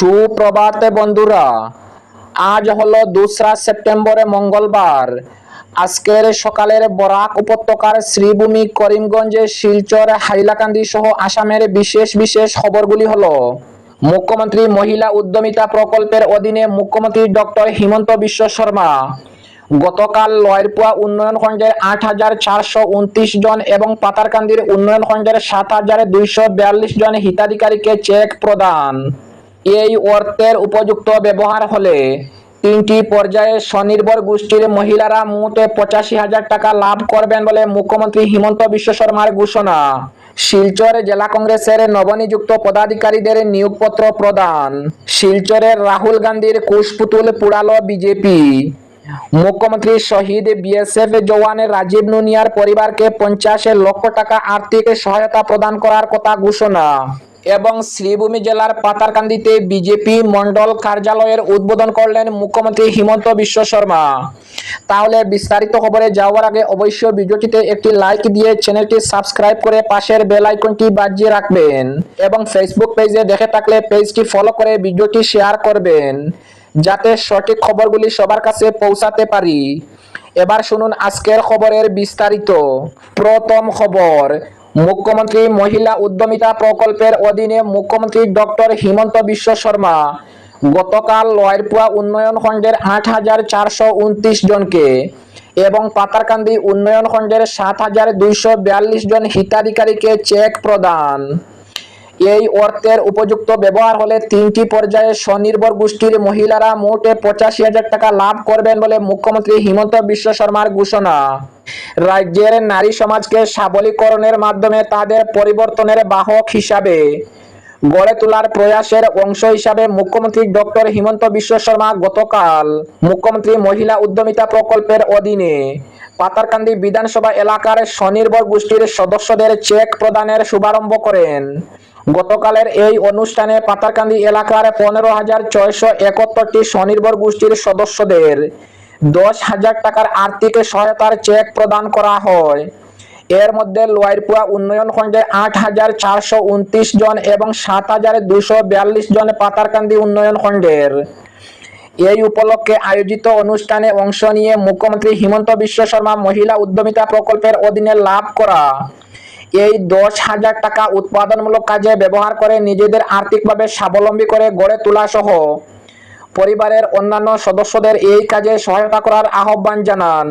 সুপ্রভাতে বন্ধুরা, আজ হলো দোসরা সেপ্টেম্বরে মঙ্গলবার। আজকের সকালের বরাক উপত্যকার শ্রীভূমি করিমগঞ্জ, শিলচর, হাইলাকান্দি সহ আসামের বিশেষ বিশেষ খবরগুলি হলো, মুখ্যমন্ত্রী মহিলা উদ্যমিতা প্রকল্পের অধীনে মুখ্যমন্ত্রী ডক্টর হিমন্ত বিশ্ব শর্মা, গতকাল লয়েরপুয়া উন্নয়ন খণ্ডের আট হাজার চারশো উনত্রিশ জন এবং পাতারকান্দির উন্নয়ন খণ্ডের সাত হাজার দুইশো বিয়াল্লিশ জন হিতাধিকারীকে চেক প্রদান। এই অর্থের উপযুক্ত ব্যবহার হলে তিনটি পর্যায়ে স্বনির্ভর গোষ্ঠীর মহিলারা মোট পঁচাশি হাজার টাকা লাভ করবেন বলে মুখ্যমন্ত্রী হিমন্ত বিশ্ব শর্মার ঘোষণা। শিলচর জেলা কংগ্রেসের নবনিযুক্ত পদাধিকারীদের নিয়োগপত্র প্রদান। শিলচরের রাহুল গান্ধীর কুশপুতুল পুড়ালো বিজেপি। মুখ্যমন্ত্রী শহীদ বিএসএফ জওয়ান রাজীব নুনিয়ার পরিবারকে পঞ্চাশ লক্ষ টাকা আর্থিক সহায়তা প্রদান করার কথা ঘোষণা। এবং শ্রীভূমি জেলার পাতারকান্দিতে বিজেপি মন্ডল কার্যালয়ের উদ্বোধন করলেন মুখ্যমন্ত্রী হিমন্ত বিশ্ব শর্মা। তাহলে বিস্তারিত খবরে যাওয়ার আগে অবশ্যই ভিডিওটিতে একটি লাইক দিয়ে চ্যানেলটি সাবস্ক্রাইব করে পাশের বেল আইকনটি বাজিয়ে রাখবেন এবং ফেসবুক পেজে দেখে থাকলে পেজটি ফলো করে ভিডিওটি শেয়ার করবেন যাতে সঠিক খবরগুলি সবার কাছে পৌঁছাতে পারি। এবার শুনুন আজকের খবরের বিস্তারিত। প্রথম খবর মুখ্যমন্ত্রী মহিলা উদ্যমিতা প্রকল্পের অধীনে মুখ্যমন্ত্রী ডক্টর হিমন্ত বিশ্ব শর্মা গতকাল লয়েরপুয়া উন্নয়ন খণ্ডের আট হাজার চারশো উনত্রিশ জনকে এবং পাতারকান্দি উন্নয়ন খণ্ডের সাত হাজার দুইশো বিয়াল্লিশ জন হিতাধিকারীকে চেক প্রদান। এই অর্থের উপযুক্ত ব্যবহার হলে তিনটি পর্যায়ে স্বনির্ভর গোষ্ঠীর মহিলারা মোটে পঁচাশি হাজার টাকা লাভ করবেন বলে মুখ্যমন্ত্রী হিমন্ত বিশ্ব শর্মার ঘোষণা। রাজ্যের নারী সমাজকে সাবলীকরণের মাধ্যমে তাদের পরিবর্তনের বাহক হিসাবে গড়ে তোলার প্রয়াসের অংশ হিসাবে মুখ্যমন্ত্রী ডক্টর হিমন্ত বিশ্ব শর্মা গতকাল মুখ্যমন্ত্রী মহিলা উদ্যমিতা প্রকল্পের অধীনে পাতারকান্দি বিধানসভা এলাকার স্বনির্ভর গোষ্ঠীর সদস্যদের চেক প্রদানের শুভারম্ভ করেন। গতকালের এই অনুষ্ঠানে পাতারকান্দি এলাকার পনেরো হাজার ছয়শো একাত্তরটি স্বনির্ভর গোষ্ঠীর সদস্যদের দশ হাজার টাকার আর্থিক সহায়তার চেক প্রদান করা হয়। এর মধ্যে লোয়ারপুয়া উন্নয়ন খণ্ডে আট হাজার চারশো উনত্রিশ জন এবং সাত হাজার দুশো বিয়াল্লিশ জন পাতারকান্দি উন্নয়ন খণ্ডের এই উপলক্ষে আয়োজিত অনুষ্ঠানে অংশ নিয়ে মুখ্যমন্ত্রী হিমন্ত বিশ্ব শর্মা মহিলা উদ্যমিতা প্রকল্পের অধীনে লাভ করা। এই দশ হাজার টাকা উৎপাদনমূলক কাজে ব্যবহার করে নিজেদের আর্থিকভাবে স্বাবলম্বী করে গড়ে তোলা সহ পরিবারের অন্যান্য সদস্যদের এই কাজে সহায়তা করার আহ্বান জানান।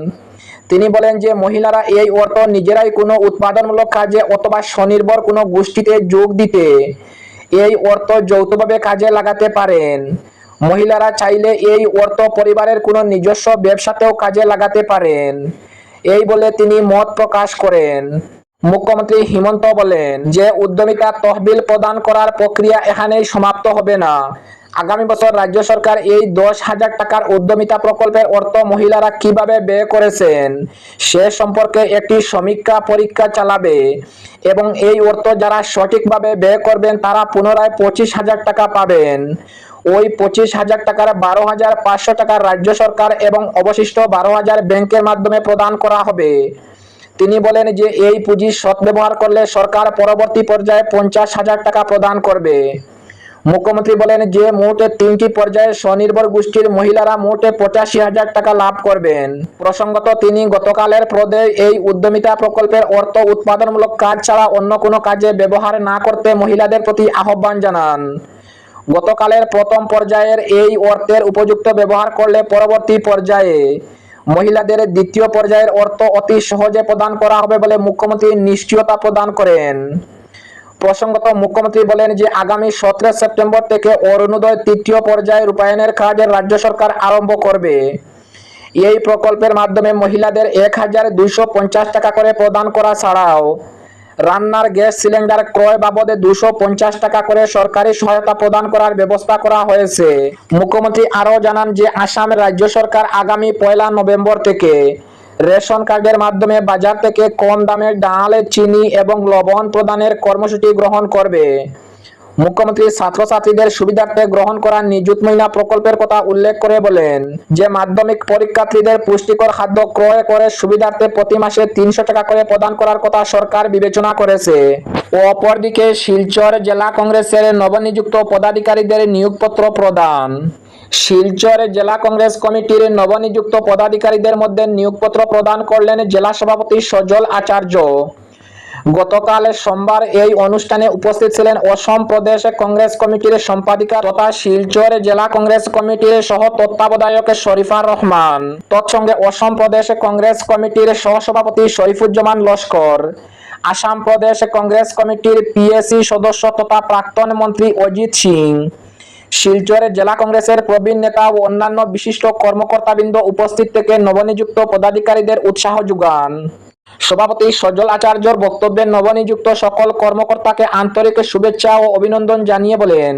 তিনি বলেন যে, মহিলারা এই অর্থ নিজেরাই কোনো উৎপাদনমূলক কাজে অথবা স্বনির্ভর কোনো গোষ্ঠীতে যোগ দিতে এই অর্থ যৌথভাবে কাজে লাগাতে পারেন। মহিলারা চাইলে এই অর্থ পরিবারের কোনো নিজস্ব ব্যবসাতেও কাজে লাগাতে পারেন। এই বলে তিনি মত প্রকাশ করেন। মুখ্যমন্ত্রী হিমন্ত বলেন যে, উদ্যমিতা তহবিল প্রদান করার প্রক্রিয়া এখানেই সমাপ্ত হবে না। আগামী বছর রাজ্য সরকার এই দশ হাজার টাকার উদ্যমিতা প্রকল্পের অর্থ মহিলারা কীভাবে ব্যয় করেছেন, সে সম্পর্কে একটি সমীক্ষা পরীক্ষা চালাবে এবং এই অর্থ যারা সঠিকভাবে ব্যয় করবেন তারা পুনরায় পঁচিশ হাজার টাকা পাবেন। ওই পঁচিশ হাজার টাকার বারো হাজার পাঁচশো টাকা রাজ্য সরকার এবং অবশিষ্ট বারো হাজার ব্যাংকের মাধ্যমে প্রদান করা হবে। তিনি বলেন যে এই পুঁজি সদ্ব্যবহার করলে সরকার পরবর্তী পর্যায়ে পঞ্চাশ হাজার টাকা প্রদান করবে। মুখ্যমন্ত্রী বলেন যে মোটে তিনটি পর্যায়ে স্বনির্ভর গোষ্ঠীর মহিলারা মোটে পঁচাশি হাজার টাকা লাভ করবেন। প্রসঙ্গত তিনি গতকালের পদে এই উদ্যমিতা প্রকল্পের অর্থ উৎপাদনমূলক কাজ ছাড়া অন্য কোনো কাজে ব্যবহার না করতে মহিলাদের প্রতি আহ্বান জানান। গতকালের প্রথম পর্যায়ের এই অর্থের উপযুক্ত ব্যবহার করলে পরবর্তী পর্যায়ে মহিলাদের দ্বিতীয় পর্যায়ের অর্থ অতি সহজে প্রদান করা হবে বলে মুখ্যমন্ত্রী নিশ্চয়তা প্রদান করেন। প্রসঙ্গত মুখ্যমন্ত্রী বলেন যে আগামী সতেরো সেপ্টেম্বর থেকে অরুণোদয় তৃতীয় পর্যায়ে রূপায়ণের কাজ রাজ্য সরকার আরম্ভ করবে। এই প্রকল্পের মাধ্যমে মহিলাদের এক হাজার দুইশো পঞ্চাশ টাকা করে প্রদান করা ছাড়াও রান্নার গ্যাস সিলিন্ডার ক্রয় বাবদে দুশো পঞ্চাশ টাকা করে সরকারি সহায়তা প্রদান করার ব্যবস্থা করা হয়েছে। মুখ্যমন্ত্রী আরও জানান যে আসাম রাজ্য সরকার আগামী পয়লা নভেম্বর থেকে রেশন কার্ডের মাধ্যমে বাজার থেকে কম দামে ডাল, চিনি এবং লবণ প্রদানের কর্মসূচি গ্রহণ করবে। মুখ্যমন্ত্রী ছাত্রছাত্রীদের সুবিধার্থে গ্রহণ করা নিযুত মহিনা প্রকল্পের কথা উল্লেখ করে বলেন যে, মাধ্যমিক পরীক্ষার্থীদের পুষ্টিকর খাদ্য ক্রয় করে সুবিধার্থে প্রতি মাসে তিনশো টাকা করে প্রদান করার কথা সরকার বিবেচনা করেছে। অপরদিকে শিলচর জেলা কংগ্রেসের নবনিযুক্ত পদাধিকারীদের নিয়োগপত্র প্রদান। শিলচর জেলা কংগ্রেস কমিটির নবনিযুক্ত পদাধিকারীদের মধ্যে নিয়োগপত্র প্রদান করলেন জেলা সভাপতি সজল আচার্য। গতকাল সোমবার এই অনুষ্ঠানে উপস্থিত ছিলেন অসম প্রদেশ কংগ্রেস কমিটির সম্পাদিকা তথা শিলচর জেলা কংগ্রেস কমিটির সহ তত্ত্বাবধায়ক শরীফার রহমান। তৎসঙ্গে অসম প্রদেশ কংগ্রেস কমিটির সহসভাপতি শরীফুজ্জামান লস্কর, আসাম প্রদেশ কংগ্রেস কমিটির পিএসি সদস্য তথা প্রাক্তন মন্ত্রী অজিত সিং শিলচরে জেলা কংগ্রেসের প্রবীণ নেতা ও অন্যান্য বিশিষ্ট কর্মকর্তাবৃন্দ উপস্থিত থেকে নবনিযুক্ত পদাধিকারীদের উৎসাহ যোগান। সভাপতি সজল আচার্যর বক্তব্যে নবনিযুক্ত সকল কর্মকর্তাকে আন্তরিক শুভেচ্ছা ও অভিনন্দন জানিয়ে বলেন,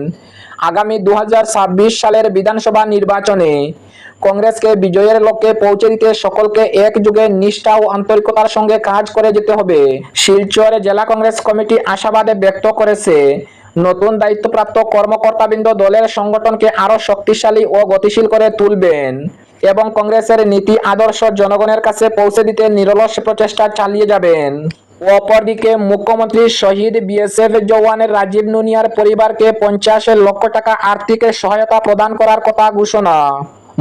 আগামী দু হাজার ছাব্বিশ সালের বিধানসভা নির্বাচনে কংগ্রেসকে বিজয়ের লক্ষ্যে পৌঁছে দিতে সকলকে একযোগে নিষ্ঠা ও আন্তরিকতার সঙ্গে কাজ করে যেতে হবে। শিলচর জেলা কংগ্রেস কমিটি আশাবাদে ব্যক্ত করেছে নতুন দায়িত্বপ্রাপ্ত কর্মকর্তাবৃন্দ দলের সংগঠনকে আরও শক্তিশালী ও গতিশীল করে তুলবেন এবং কংগ্রেসের নীতি আদর্শ জনগণের কাছে পৌঁছে দিতে নিরলস প্রচেষ্টা চালিয়ে যাবেন। অপরদিকে মুখ্যমন্ত্রী শহীদ বিএসএফ জওয়ানের রাজীব নুনিয়ার পরিবারকে পঞ্চাশ লক্ষ টাকা আর্থিক সহায়তা প্রদান করার কথা ঘোষণা।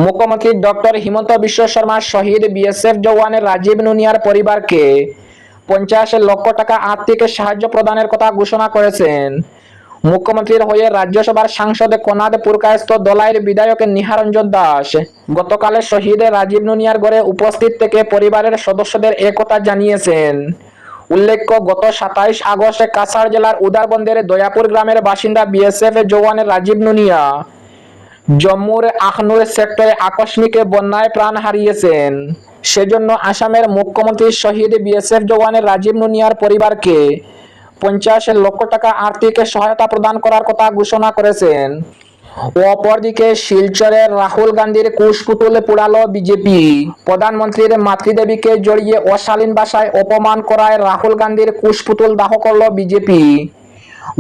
মুখ্যমন্ত্রী ডক্টর হিমন্ত বিশ্ব শর্মা শহীদ বিএসএফ জওয়ানের রাজীব নুনিয়ার পরিবারকে পঞ্চাশ লক্ষ টাকা আর্থিক সাহায্য প্রদানের কথা ঘোষণা করেছেন। মুখ্যমন্ত্রীর হয়ে রাজ্যসভার সাংসদ কনাদ পুরকায়স্থ দলাইয়ের বিধায়ক নিহারঞ্জন দাস। গতকালে শহীদ রাজীব নুনিয়ার ঘরে উপস্থিত থেকে পরিবারের সদস্যদের একথা জানিয়েছেন। উল্লেখ্য, গত সাতাইশ আগস্টে কাছাড় জেলার উদারবন্দের দয়াপুর গ্রামের বাসিন্দা বিএসএফ জওয়ানের রাজীব নুনিয়া জম্মুর আখনুর সেক্টরে আকস্মিক বন্যায় প্রাণ হারিয়েছেন। সেজন্য আসামের মুখ্যমন্ত্রী শহীদ বিএসএফ জওয়ানের রাজীব নুনিয়ার পরিবারকে পঞ্চাশ লক্ষ টাকা আর্থিক সহায়তা প্রদান করার কথা ঘোষণা করেছেন। অপরদিকে শিলচরের রাহুল গান্ধীর কুশপুতুল পুড়ালো বিজেপি। প্রধানমন্ত্রীর মাতৃদেবীকে জড়িয়ে অশালীন ভাষায় অপমান করায় রাহুল গান্ধীর কুশপুতুল দাহ করল বিজেপি।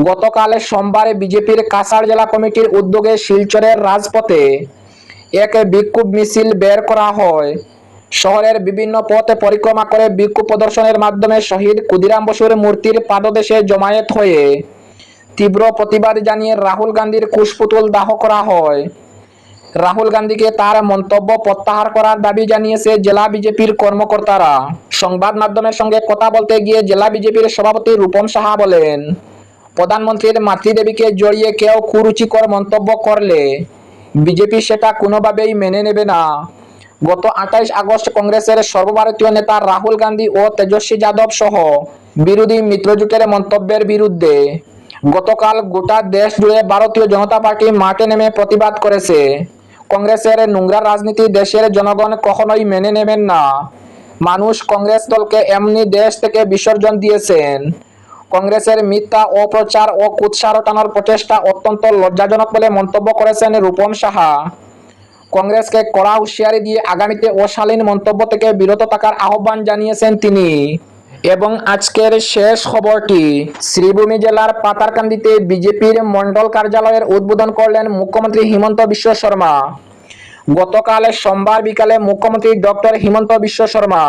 গতকাল সোমবারে বিজেপির কাছাড় জেলা কমিটির উদ্যোগে শিলচরের রাজপথে এক বিক্ষোভ মিছিল বের করা হয়। শহরের বিভিন্ন পথে পরিক্রমা করে বিক্ষোভ প্রদর্শনের মাধ্যমে শহীদ ক্ষুদিরাম বসুর মূর্তির পাদদেশে জমায়েত হয়ে তীব্র প্রতিবাদ জানিয়ে রাহুল গান্ধীর কুশপুতুল দাহ করা হয়। রাহুল গান্ধীকে তার মন্তব্য প্রত্যাহার করার দাবি জানিয়েছে জেলা বিজেপির কর্মকর্তারা। সংবাদ মাধ্যমের সঙ্গে কথা বলতে গিয়ে জেলা বিজেপির সভাপতি রূপম সাহা বলেন, প্রধানমন্ত্রীর মাতৃদেবীকে জড়িয়ে কেউ কুরুচিকর মন্তব্য করলে বিজেপি সেটা কোনোভাবেই মেনে নেবে না। গত আঠাইশ আগস্ট কংগ্রেসের সর্বভারতীয় নেতা রাহুল গান্ধী ও তেজস্বী যাদব সহ বিরোধী মিত্রজোটের মন্তব্যের বিরুদ্ধে গতকাল গোটা দেশ জুড়ে ভারতীয় জনতা পার্টি মাঠে নেমে প্রতিবাদ করেছে। কংগ্রেসের নোংরা রাজনীতি দেশের জনগণ কখনোই মেনে নেবেন না। মানুষ কংগ্রেস দলকে এমনি দেশ থেকে বিসর্জন দিয়েছেন। কংগ্রেসের মিথ্যা অপ্রচার ও কুৎসা রটানোর প্রচেষ্টা অত্যন্ত লজ্জাজনক বলে মন্তব্য করেছেন রূপম সাহা। কংগ্রেসকে কড়া হুঁশিয়ারি দিয়ে আগামীতে অশালীন মন্তব্য থেকে বিরত থাকার আহ্বান জানিয়েছেন তিনি। এবং আজকের শেষ খবরটি, শ্রীভূমি জেলার পাতারকান্দিতে বিজেপির মন্ডল কার্যালয়ের উদ্বোধন করলেন মুখ্যমন্ত্রী হিমন্ত বিশ্ব শর্মা। গতকাল সোমবার বিকালে মুখ্যমন্ত্রী ডক্টর হিমন্ত বিশ্ব শর্মা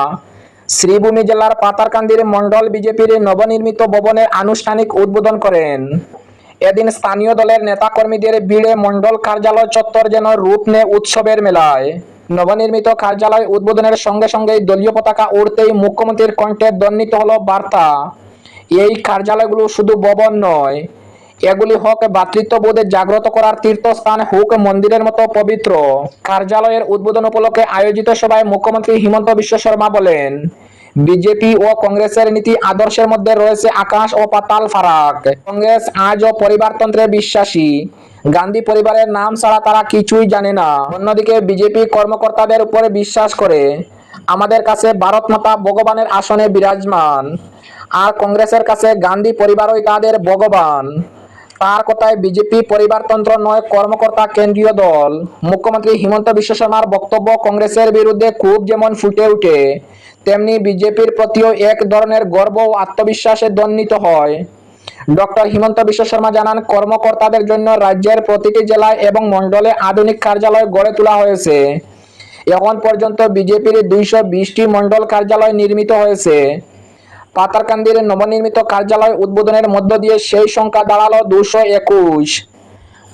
শ্রীভূমি জেলার পাতারকান্দির মন্ডল বিজেপির নবনির্মিত ভবনের আনুষ্ঠানিক উদ্বোধন করেন। এদিন স্থানীয় দলের নেতাকর্মীদের ভিড়ে মন্ডল কার্যালয় চত্বর যেন রূপ নেয় উৎসবের মেলায়। নবনির্মিত কার্যালয় উদ্বোধনের সঙ্গে সঙ্গে দলীয় পতাকা উড়তেই মুখ্যমন্ত্রীর কণ্ঠে ধ্বনিত হলো বার্তা। এই কার্যালয়গুলো শুধু ভবন নয়, এগুলি হোক ভ্রাতৃত্ববোধে জাগ্রত করার তীর্থস্থান হোক মন্দিরের মতো পবিত্র। কার্যালয়ের উদ্বোধন উপলক্ষে আয়োজিত সভায় মুখ্যমন্ত্রী হিমন্ত বিশ্ব শর্মা বলেন বিজেপি ও কংগ্রেসের নীতি আদর্শের মধ্যে রয়েছে আকাশ ও পাতাল ফারাক। কংগ্রেস আজও পরিবারতন্ত্রে বিশ্বাসী। গান্ধী পরিবারের নাম ছাড়া তারা কিছুই জানে না। অন্যদিকে বিজেপি কর্মকর্তাদের উপরে বিশ্বাস করে, আমাদের কাছে ভারত মাতা ভগবানের আসনে বিরাজমান। আর কংগ্রেসের কাছে গান্ধী পরিবারই তাদের ভগবান। তার কথায় বিজেপি পরিবারতন্ত্র নয়, কর্মকর্তা কেন্দ্রীয় দল। মুখ্যমন্ত্রী হিমন্ত বিশ্ব শর্মার বক্তব্য কংগ্রেসের বিরুদ্ধে খুব যেমন ফুটে ওঠে, তেমনি বিজেপির প্রতিও এক ধরনের গর্ব ও আত্মবিশ্বাসে দন্নিত হয়। ডক্টর হিমন্ত বিশ্ব শর্মা জানান, কর্মকর্তাদের জন্য রাজ্যের প্রতিটি জেলায় এবং মণ্ডলে আধুনিক কার্যালয় গড়ে তোলা হয়েছে। এখন পর্যন্ত বিজেপির দুইশো বিশটি মণ্ডল কার্যালয় নির্মিত হয়েছে। পাতারকান্দির নবনির্মিত কার্যালয় উদ্বোধনের মধ্য দিয়ে সেই সংখ্যা দাঁড়াল দুশো একুশ।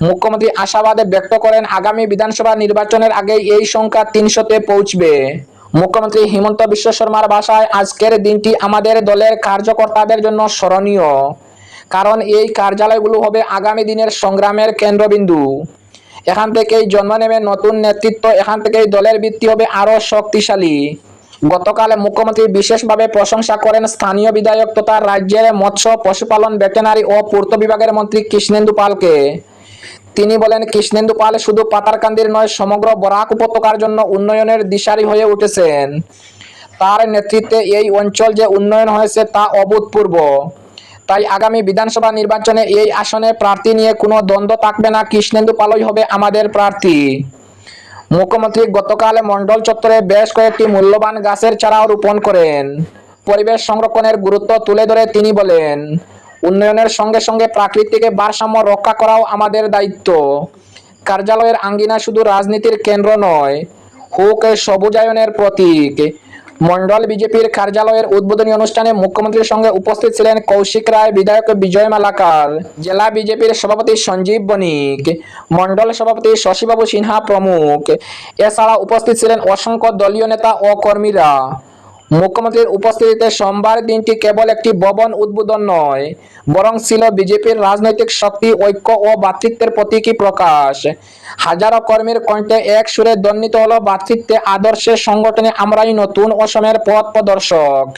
মুখ্যমন্ত্রী আশাবাদে ব্যক্ত করেন, আগামী বিধানসভা নির্বাচনের আগে এই সংখ্যা তিনশোতে পৌঁছবে। মুখ্যমন্ত্রী হিমন্ত বিশ্ব শর্মার ভাষায়, আজকের দিনটি আমাদের দলের কার্যকর্তাদের জন্য স্মরণীয়। কারণ এই কার্যালয়গুলো হবে আগামী দিনের সংগ্রামের কেন্দ্রবিন্দু। এখান থেকেই জন্ম নেবে নতুন নেতৃত্ব, এখান থেকেই দলের ভিত্তি হবে আরও শক্তিশালী। গতকাল মুখ্যমন্ত্রী বিশেষভাবে প্রশংসা করেন স্থানীয় বিধায়ক তথা রাজ্যের মৎস্য, পশুপালন, ভেটেনারি ও পূর্ত বিভাগের মন্ত্রী কৃষ্ণেন্দু পালকে। তিনি বলেন, কৃষ্ণেন্দু পাল শুধু পাতারকান্দির নয়, সমগ্র বরাক উপত্যকার জন্য উন্নয়নের দিশারি হয়ে উঠেছেন। তার নেতৃত্বে এই অঞ্চল যে উন্নয়ন হয়েছে তা অভূতপূর্ব। তাই আগামী বিধানসভা নির্বাচনে এই আসনে প্রার্থী নিয়ে কোনো দ্বন্দ্ব থাকবে না, কৃষ্ণেন্দু পালই হবে আমাদের প্রার্থী। মুখ্যমন্ত্রী গতকাল মন্ডল চত্বরে বেশ কয়েকটি মূল্যবান গাছের চারাও রোপণ করেন। পরিবেশ সংরক্ষণের গুরুত্ব তুলে ধরে তিনি বলেন, উন্নয়নের সঙ্গে সঙ্গে প্রাকৃতিক ভারসাম্য রক্ষা করাও আমাদের দায়িত্ব। কার্যালয়ের আঙ্গিনা শুধু রাজনীতির কেন্দ্র নয়, হোক সবুজায়নের প্রতীক। মন্ডল বিজেপির কার্যালয়ের উদ্বোধনী অনুষ্ঠানে মুখ্যমন্ত্রীর সঙ্গে উপস্থিত ছিলেন কৌশিক রায়, বিধায়ক বিজয় মালাকার, জেলা বিজেপির সভাপতি সঞ্জীব বণিক, মন্ডল সভাপতি শশীবাবু সিনহা প্রমুখ। এছাড়া উপস্থিত ছিলেন অসংখ্য দলীয় নেতা ও কর্মীরা। মুখ্যমন্ত্রীর উপস্থিতিতে সোমবার দিনটি কেবল একটি ভবন উদ্বোধন নয়, বরং ছিল বিজেপির রাজনৈতিক শক্তি, ঐক্য ও ভ্রাতৃত্বের প্রতীকী প্রকাশ। হাজারো কর্মীর কণ্ঠে এক সুরে দণ্ডিত হল ভ্রাতৃত্বে আদর্শের সংগঠনে আমরাই নতুন অসমের পথ প্রদর্শক।